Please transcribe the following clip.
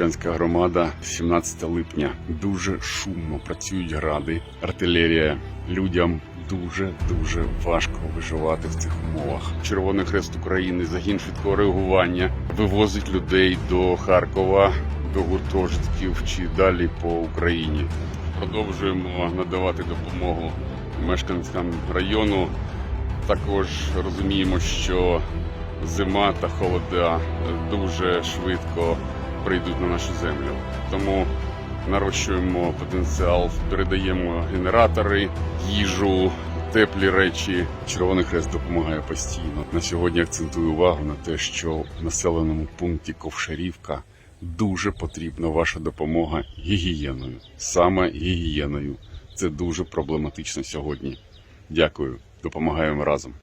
Куп'янська громада, 17 липня. Дуже шумно працюють гради, артилерія. Людям дуже дуже важко виживати в цих умовах. Червоний Хрест України, загін швидкого реагування вивозить людей до Харкова, до гуртожитків чи далі по Україні. Продовжуємо надавати допомогу мешканцям району. Також розуміємо, що зима та холода дуже швидко прийдуть на нашу землю. Тому нарощуємо потенціал, передаємо генератори, їжу, теплі речі. Червоний хрест допомагає постійно. На сьогодні акцентую увагу на те, що в населеному пункті Ковшарівка дуже потрібна ваша допомога гігієною, саме гігієною. Це дуже проблематично сьогодні. Дякую, допомагаємо разом.